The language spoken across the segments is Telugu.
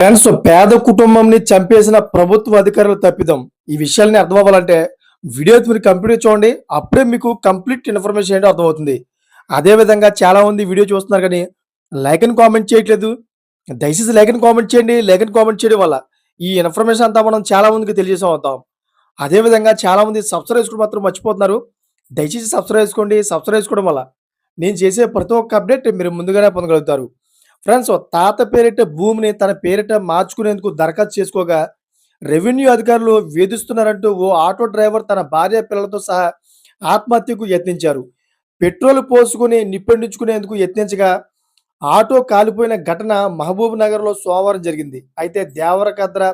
ఫ్రెండ్స్ పేద కుటుంబంని చంపేసిన ప్రభుత్వ అధికారులు తప్పిదం. ఈ విషయాల్ని అర్థం అవ్వాలంటే వీడియో మీరు కంప్లీట్ చూడండి. అప్పుడే మీకు కంప్లీట్ ఇన్ఫర్మేషన్ ఏంటో అర్థమవుతుంది. అదే విధంగా చాలా మంది వీడియో చూస్తున్నారు కానీ లైక్ అని కామెంట్ చేయట్లేదు. దయచేసి లైక్ అని కామెంట్ చేయండి. లైక్ అని కామెంట్ చేయడం వల్ల ఈ ఇన్ఫర్మేషన్ అంతా మనం చాలా మందికి తెలియజేసే అవుతాం అదే విధంగా చాలా మంది సబ్స్క్రైబ్ చేసుకోవడం మాత్రం మర్చిపోతున్నారు. దయచేసి సబ్స్క్రైబ్ చేసుకోండి. సబ్స్క్రైబ్ చేసుకోవడం వల్ల నేను చేసే ప్రతి ఒక్క అప్డేట్ మీరు ముందుగానే పొందగలుగుతారు. ఫ్రెండ్స్ తాత పేరిట భూమిని తన పేరిట మార్చుకునేందుకు దరఖాస్తు చేసుకోగా రెవెన్యూ అధికారులు వేధిస్తున్నారంటూ ఓ ఆటో డ్రైవర్ తన భార్య పిల్లలతో సహా ఆత్మహత్యకు యత్నించారు. పెట్రోల్ పోసుకుని నిప్పండించుకునేందుకు యత్నించగా ఆటో కాలిపోయిన ఘటన మహబూబ్ నగర్లో సోమవారం జరిగింది. అయితే దేవరకద్ర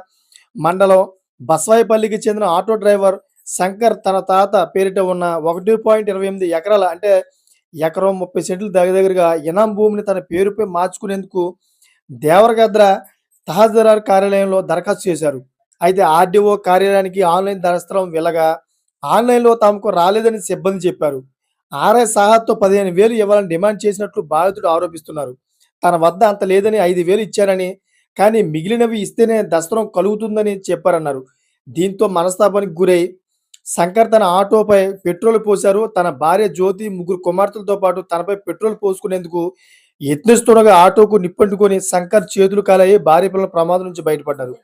మండలం బస్వాయిపల్లికి చెందిన ఆటో డ్రైవర్ శంకర్ తన తాత పేరిట ఉన్న ఒకటి పాయింట్ ఇరవై ఎనిమిది ఎకరాల అంటే ఎకరం ముప్పై సెంట్లు దగ్గర దగ్గరగా ఇనాం భూమిని తన పేరుపై మార్చుకునేందుకు దేవరగద్ర తహసీల్దార్ కార్యాలయంలో దరఖాస్తు చేశారు. అయితే ఆర్డీఓ కార్యాలయానికి ఆన్లైన్ దరస్త్రం వెళ్ళగా ఆన్లైన్లో తమకు రాలేదని సిబ్బంది చెప్పారు. ఆర్ఐ సహాతో పదిహేను వేలు ఇవ్వాలని డిమాండ్ చేసినట్లు బాధితుడు ఆరోపిస్తున్నారు. తన వద్ద అంత లేదని ఐదు వేలు ఇచ్చారని కానీ మిగిలినవి ఇస్తేనే దస్త్రం కలుగుతుందని చెప్పారన్నారు. దీంతో మనస్తాపానికి గురై శంకర్ తన ఆటోపై పెట్రోల్ పోశారు. తన భార్య జ్యోతి ముగ్గురు కుమార్తెలతో పాటు తనపై పెట్రోల్ పోసుకునేందుకు యత్నిస్తుండగా ఆటోకు నిప్పంటుకొని శంకర్ చేతులు కాలయ్యి భార్య పిల్లల ప్రమాదం నుంచి బయటపడ్డారు.